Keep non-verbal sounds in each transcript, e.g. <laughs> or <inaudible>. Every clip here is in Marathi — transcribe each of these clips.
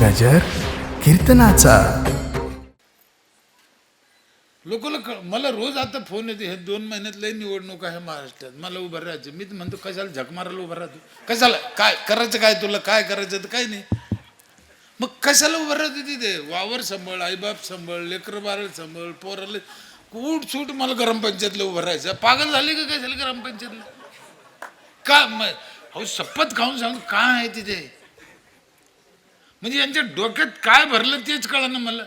गजर कीर्तनाचा. लोकांना कळ मला रोज आता फोन येते हे दोन महिन्यात लय निवडणूक आहे महाराष्ट्रात. मला उभं राहायचं. मी तर म्हणतो कशाला झक मारायला उभं राहतो? कशाला? काय करायचं काय तुला? काय करायचं तर काय नाही. मग कशाला उभं राहतो तिथे? वावर सांभाळ आईबाप सांभाळ लेकरं बारळ सांभाळ पोराला कूट सूट मला ग्रामपंचायतला उभं राहायचं. पागल झाले का काय झालं ग्रामपंचायतला? का मग अहो शपथ खाऊन सांगतो काय आहे तिथे? म्हणजे यांच्या डोक्यात काय भरलं तेच कळ ना मला.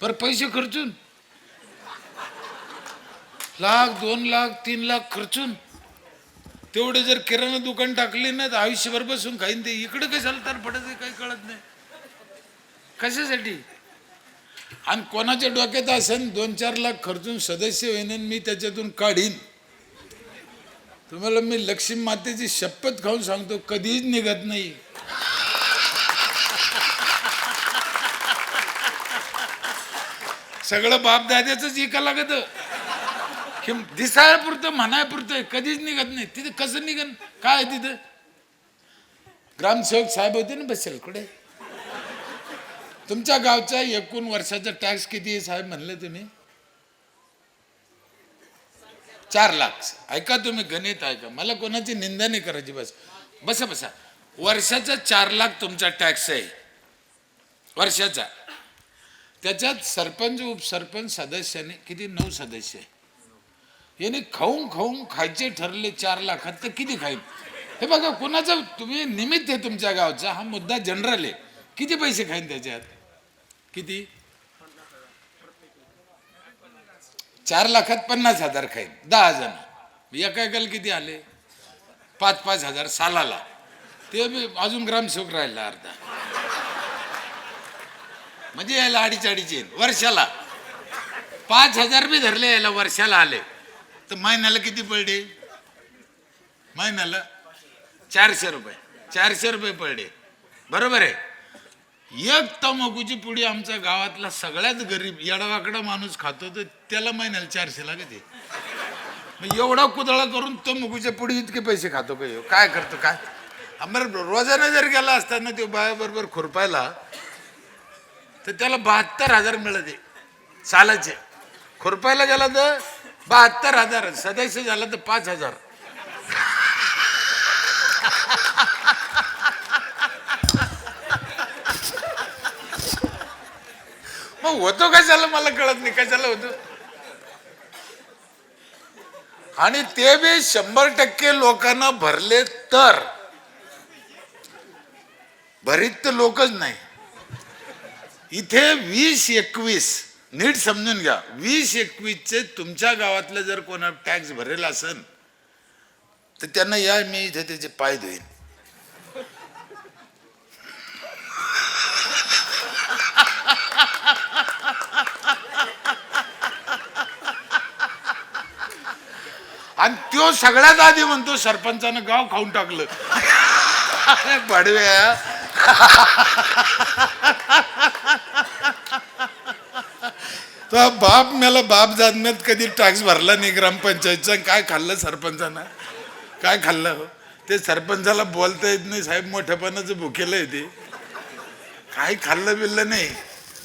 पर पैसे खर्चून. लाख दोन लाख तीन लाख खर्चून. तेवढे जर किराणा दुकान टाकले ना तर आयुष्यभर बसून खाईन ते. इकडे कशाला तर पडत काही कळत नाही. कशासाठी? आणि कोणाच्या डोक्यात असेल दोन चार लाख खर्चून सदस्य होईन मी त्याच्यातून काढीन. तुम्हाला मी लक्ष्मी मातेची शपथ खाऊन सांगतो कधीच निघत नाही. सगळं बापदाद्याचंच इका लागत. हे दिसायपुरतं म्हणायपुरतं कधीच निघत नाही. तिथे कसं निघन? काय आहे तिथं? ग्रामसेवक साहेब होते ना बसेल कुठे तुमच्या गावचा एकूण वर्षाचा टॅक्स किती आहे साहेब म्हणले तुम्ही? चार लाख. ऐका तुम्ही गणित ऐका. मला कोणाची निंदा नाही करायची बस. बसा बसा. वर्षाचा चार लाख तुमचा टॅक्स आहे. वर्षाचा. त्याच्यात सरपंच उपसरपंच सदस्याने किती? नऊ सदस्य. आहे याने खाऊन खाऊन खायचे ठरले चार लाखात तर किती खाईल हे बघा कोणाचं तुम्ही निमित्त आहे तुमच्या गावचा हा मुद्दा जनरल आहे. किती पैसे खाईन त्याच्यात? किती? चार लाखात पन्नास हजार खाईन. दहा जण एका एकाला किती आले? पाच पाच हजार सालाला. ते अजून ग्रामसेवक राहिला अर्धा. म्हणजे यायला अडीच अडीच येईल वर्षाला. पाच हजार बी धरले यायला वर्षाला आले. तर महिन्याला किती पडले? महिन्याला चारशे रुपये. चारशे रुपये पडले. बरोबर आहे? एक तंबाखूची पुडी आमच्या गावातला सगळ्यात गरीब येडावाकडा माणूस खातो तर त्याला महिन्याला चारशे लागते मग एवढा कुदळा करून तंबाखूच्या पुढी इतके पैसे खातो काय काय करतो काय? बरं रोजाने जर गेला असताना तो बायाबरोबर खुरपायला तर त्याला बहात्तर हजार मिळते सालाचे. खुरपायला गेला तर बहात्तर हजार सदस्य झाला तर पाच हजार. मग होतो काय झालं मला कळत नाही काय झालं होतो? आणि ते बी शंभर टक्के लोकांना भरले तर. भरीत तर लोकच नाही. इथे वीस एकवीस नीट समजून घ्या. वीस एकवीसचे तुमच्या गावातलं जर कोणा टॅक्स भरेल असेल तर त्यांना या मी इथे त्याचे पाय धुईन. आणि तो सगळ्यात आधी म्हणतो सरपंचानं गाव खाऊन टाकलं. अरे बडव्या. तो बाप मला बाप जाणण्यात कधी टॅक्स भरला नाही ग्रामपंचायतचा काय खाल्लं सरपंचानं? काय खाल्लं हो? ते सरपंचाला बोलता येत नाही साहेब मोठ्यापणाचं भुकेलं आहे ते. काही खाल्लं बिल्लं नाही.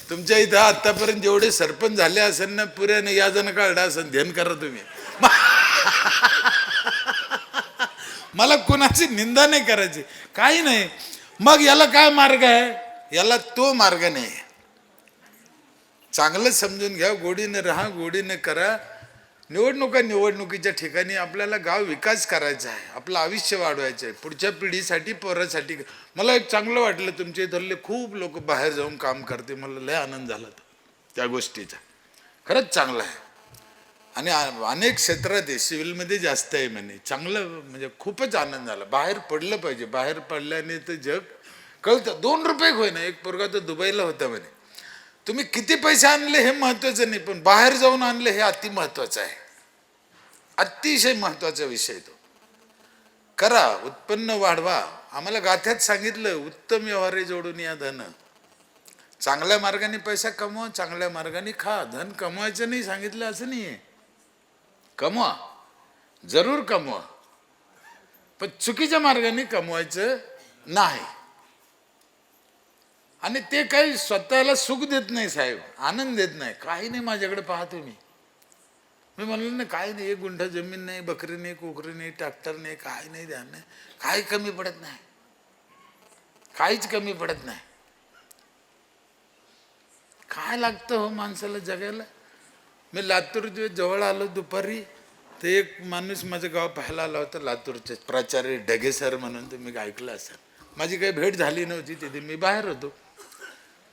तुमच्या इथं आत्तापर्यंत जेवढे सरपंच झाले असेल ना पुऱ्याने या जण काढा असेल ध्यान करा तुम्ही. <laughs> मला कोणाची निंदा नाही करायची. काही नाही. मग याला काय मार्ग आहे? याला तो मार्ग नाही. चांगलं समजून घ्या गोडीनं राहा गोडीनं करा. निवडणुका निवडणुकीच्या ठिकाणी आपल्याला गाव विकास करायचा आहे आपलं आयुष्य वाढवायचं आहे. पुढच्या पिढीसाठी पोरासाठी. मला एक चांगलं वाटलं तुमच्या इथले खूप लोक बाहेर जाऊन काम करते मला लय आनंद झाला त्या गोष्टीचा. खरंच चांगलं आहे. आणि अनेक क्षेत्रात आहे सिव्हिलमध्ये जास्त आहे म्हणे. चांगलं म्हणजे खूपच आनंद झाला. बाहेर पडलं पाहिजे. बाहेर पडल्याने तर जग कळतं. दोन रुपये होईना. एक पोरगा तर दुबईला होता म्हणे. तुम्ही किती पैसे आणले हे महत्वाचं नाही पण बाहेर जाऊन आणले हे अति महत्त्वाचं आहे. अतिशय महत्त्वाचा विषय तो. करा उत्पन्न वाढवा. आम्हाला गाथ्यात सांगितलं उत्तम व्यवहारे जोडून या धन. चांगल्या मार्गाने पैसा कमवा चांगल्या मार्गाने खा. धन कमवायचं नाही सांगितलं असं नाही आहे. कमवा. जरूर कमवा. पण चुकीच्या मार्गाने कमवायचं नाही. आणि ते काही स्वतःला सुख देत नाही साहेब. आनंद देत नाही. काही नाही माझ्याकडे पाहतो मी. मी म्हणलो ना काय नाही एक गुंठा जमीन नाही बकरी नाही कोकरी नाही ट्रॅक्टर नाही काही नाही ध्यान नाही. काही कमी पडत नाही. काहीच कमी पडत नाही. काय लागतं हो माणसाला जगायला? मी लातूर जवळ आलो दुपारी ते एक माणूस माझं गाव पाहायला आला होता लातूरचे प्राचार्य डगे सर म्हणून तुम्ही ऐकलं असेल. माझी काही भेट झाली नव्हती तिथे. मी बाहेर होतो.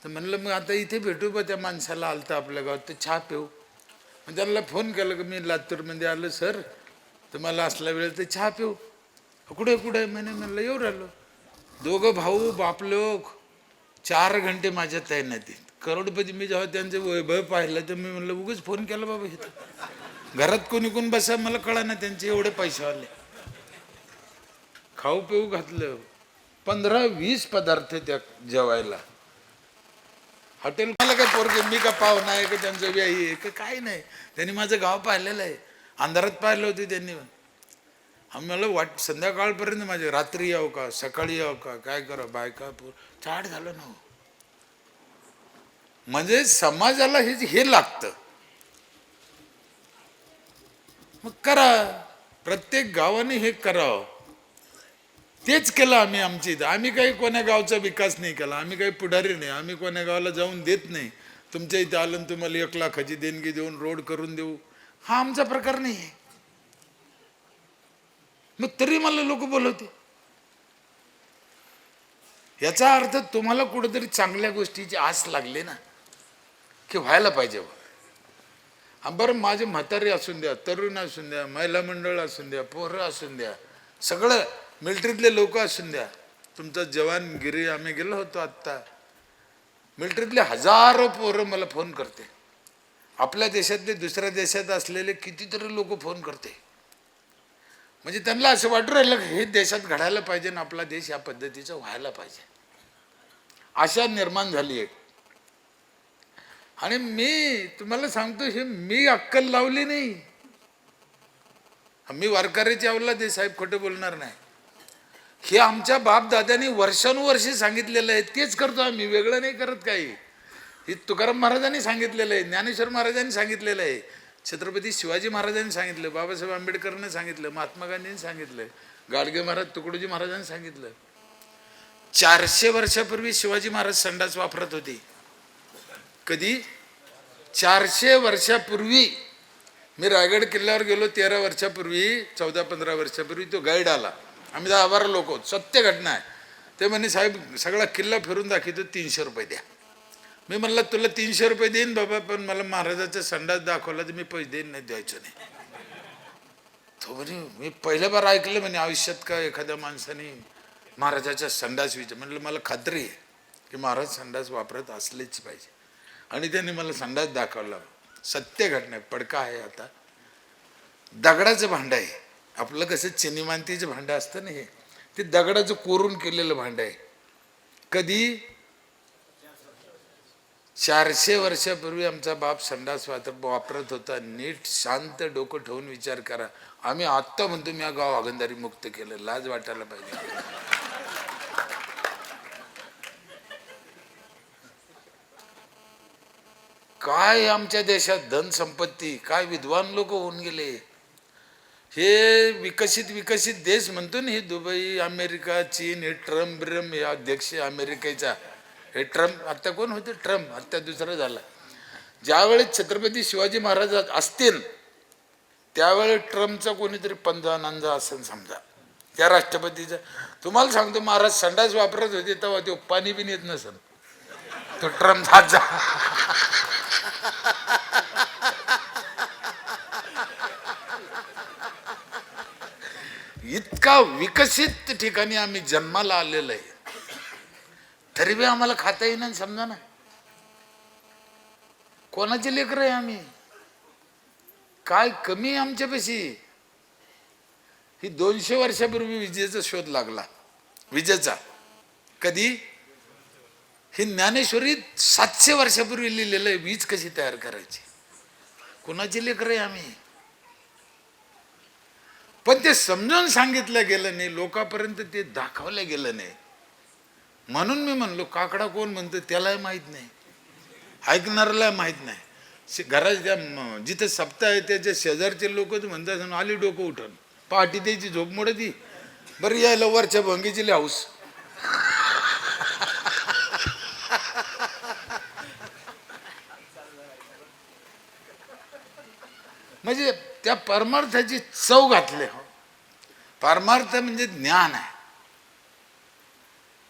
तर म्हणलं मग आता इथे भेटू बा त्या माणसाला आलं तर आपल्या गावात तर चहा पिऊ. मग त्यांना फोन केला की मी लातूरमध्ये आलो सर तर मला असला वेळ तर चहा पिऊ. कुठे कुठे? म्हणे म्हणलं येऊ राहिलो. दोघं भाऊ बापलोक चार घंटे माझ्या तैनातीत करोडपती मी जेव्हा त्यांचं वैभव पाहिलं तर मी म्हणलं उगच फोन केला बाबा इथं. घरात कोणी कोण बसा मला कळा ना त्यांचे एवढे पैसे आले खाऊ पिऊ घातलं. पंधरा वीस पदार्थ त्या जेवायला. हॉटेल मला काय पोरगे मी का पाहुणा नाही का त्यांचं व्याही आहे का काही नाही. त्यांनी माझं गाव पाहिलेलं आहे. अंधारात पाहिलं होतं त्यांनी. आम्ही मला वाट संध्याकाळपर्यंत माझे रात्री यावं का सकाळी यावं का काय करा बायका पोर चाट झालं ना हो. म्हणजे समाजाला हे हे लागतं. मग करा. प्रत्येक गावाने हे करावं. तेच केलं आम्ही आमची इथं. आम्ही काही कोण्या गावचा विकास नाही केला. आम्ही काही पुढारी नाही. आम्ही कोण्या गावाला जाऊन देत नाही. तुमच्या इथे आलं तुम्हाला एक लाखाची देणगी देऊन रोड करून देऊ. हा आमचा प्रकार नाही आहे. मग तरी मला लोक बोलवते. याचा अर्थ तुम्हाला कुठेतरी चांगल्या गोष्टीची आस लागली ना की व्हायला पाहिजे बुवा. बरं माझे म्हातारे असून द्या तरुण असून द्या महिला मंडळ असून द्या पोरं असून द्या सगळं मिलिटरीतले लोक असून द्या. तुमचा जवानगिरी आम्ही गेलो होतो आत्ता. मिलिटरीतले हजारो पोरं मला फोन करते. आपल्या देशातले दुसऱ्या देशात असलेले कितीतरी लोक फोन करते. म्हणजे त्यांना असं वाटू राहिलं की हे देशात घडायला पाहिजे आणि आपला देश या पद्धतीचा व्हायला पाहिजे. आशा निर्माण झाली आहे आणि मी तुम्हाला सांगतो हे मी अक्कल लावली नाही. मी वारकऱ्याची अवला दे साहेब खोटं बोलणार नाही. हे आमच्या बापदाद्यांनी वर्षानुवर्षे सांगितलेलं आहे. तेच करतो आम्ही. वेगळं नाही करत काही. हे तुकाराम महाराजांनी सांगितलेलं आहे. ज्ञानेश्वर महाराजांनी सांगितलेलं आहे. छत्रपती शिवाजी महाराजांनी सांगितलं. बाबासाहेब आंबेडकरने सांगितलं. महात्मा गांधींनी सांगितलं. गाडगे महाराज तुकडोजी महाराजांनी सांगितलं. चारशे वर्षापूर्वी शिवाजी महाराज संडास वापरत होते. कधी? चारशे वर्षापूर्वी. मी रायगड किल्ल्यावर गेलो तेरा वर्षापूर्वी चौदा पंधरा वर्षापूर्वी तो गाईड आला. आम्ही दहा बारा लोक आहोत सत्य घटना आहे. ते म्हणे साहेब सगळा किल्ला फिरून दाखवतो तीनशे रुपये द्या. मी म्हणलं तुला तीनशे रुपये देईन बाबा पण मला महाराजाचा संडास दाखवला तर मी पैसे देईन नाही द्यायचो नाही. तो म्हणे मी पहिल्या बार ऐकलं म्हणे आयुष्यात का एखाद्या माणसाने महाराजाच्या संडास विचार म्हणलं मला खात्री आहे की महाराज संडास वापरत असलेच पाहिजे. आणि त्यांनी मला संडास दाखवला. सत्य घटना पडका आहे आता. दगडाचं भांड आहे. आपलं कसं चिनीमांतीचं भांडं असतं ना हे? ते दगडाचं कोरून केलेलं भांडं आहे. कधी? चारशे वर्षापूर्वी आमचा बाप संडास वापरत होता. नीट शांत डोकं ठेवून विचार करा. आम्ही आत्ता म्हणतो मी हा गाव आगंदारी मुक्त केलं. लाज वाटायला पाहिजे. काय आमच्या देशात धनसंपत्ती? काय विद्वान लोक होऊन गेले? हे विकसित विकसित देश म्हणतो ना हे दुबई अमेरिका चीन हे ट्रम्प ब्रम हे अध्यक्ष अमेरिकेचा. हे ट्रम्प आत्ता कोण होते? ट्रम्प. आत्ता दुसरं झाला. ज्यावेळेस छत्रपती शिवाजी महाराज असतील त्यावेळेस ट्रम्पचा कोणीतरी पंजा नंजा असेल समजा. त्या राष्ट्रपतीचा. तुम्हाला सांगतो महाराज संडास वापरत होते तेव्हा ते पाणी बिन येत नसेल. तो ट्रम्प जात जा इतका विकसित ठिकाणी आम्ही जन्माला आलेलो आहे. तरी बी आम्हाला खाता येईना समजा ना. कोणाचे लेकर आहे आम्ही? काय कमी आहे आमच्यापाशी? ही दोनशे वर्षापूर्वी विजेचा शोध लागला. विजेचा कधी? ही ज्ञानेश्वरी सातशे वर्षापूर्वी लिहिलेलं आहे वीज कशी तयार करायची? कुणाची लेकर आहे आम्ही? पण ते समजावून सांगितलं गेलं नाही लोकांपर्यंत ते दाखवलं गेलं नाही. म्हणून मी म्हणलो काकडा कोण म्हणतं त्यालाही माहीत नाही. ऐकणाऱ्याला माहीत नाही. शे- घराच्या जिथे सप्ताह आहे त्याच्या शेजारचे लोक म्हणतात आली डोकं उठून. पहाटी त्याची झोप मोडती. बरं यायला वरच्या भंगीची लिहाऊस <laughs> म्हणजे त्या परमार्थाची चव घातले. हो परमार्थ म्हणजे ज्ञान आहे.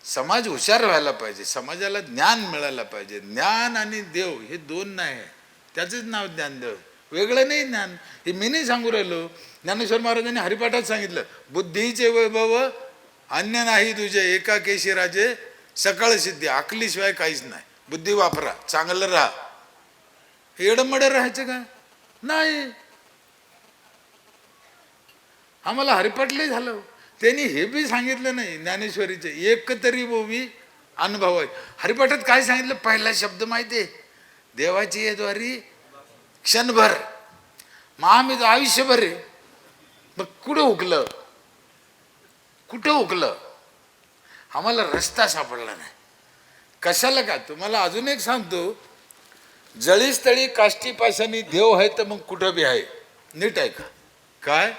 समाज हुशार व्हायला पाहिजे समाजाला ज्ञान मिळायला पाहिजे. ज्ञान आणि देव हे दोन नाही आहे. त्याचंच नाव ज्ञानदेव वेगळं नाही ज्ञान. हे मी नाही सांगू राहिलो. ज्ञानेश्वर महाराजांनी हरिपाठात सांगितलं बुद्धीचे वैभव अन्य नाही तुझे एका केशी राजे सकाळ सिद्धी आकलीशिवाय काहीच नाही. बुद्धी वापरा चांगलं राहा. एडमडे राहायचं का? नाही. आम्हाला हरिपटले झालं. त्यांनी हे बी सांगितलं नाही ज्ञानेश्वरीचे. एक तरी बोवी अनुभव आहे. हरिपाठात काय सांगितलं? पहिला शब्द माहिती आहे. देवाची आहे द्वारी क्षणभर मग आम्ही तर आयुष्यभर आहे मग कुठं हुकलं? कुठं हुकलं? आम्हाला रस्ता सापडला नाही. कशाला का? तुम्हाला अजून एक सांगतो. जळीस्थळी काष्टीपाशाने देव आहे तर मग कुठं बी आहे? नीट आहे का काय?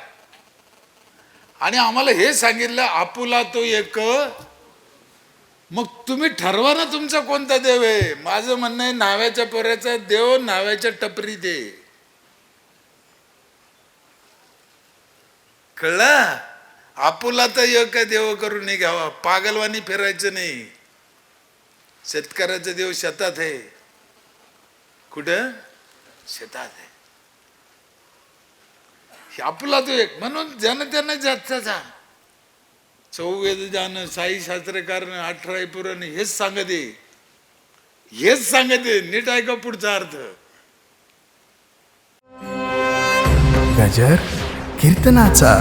आणि आम्हाला हे सांगितलं आपुला तो एक मग तुम्ही ठरवा ना तुमचा कोणता देव आहे. माझं म्हणणं आहे नाव्याच्या पोऱ्याचा देव नाव्याच्या टपरी दे. कळलं? आपुला तर एक देव करून नाही घ्यावा. पागलवानी फिरायचं नाही. शेतकऱ्याचा देव शेतात आहे. कुठं? शेतात आहे. आपला तो एक. म्हणून ज्यानं जातचा जास्त जा चौवेद जाणं साई शास्त्रकार अठरा पुरण हेच सांगत. हेच सांगत. नीट ऐका पुढचा अर्थ? गजर कीर्तनाचा.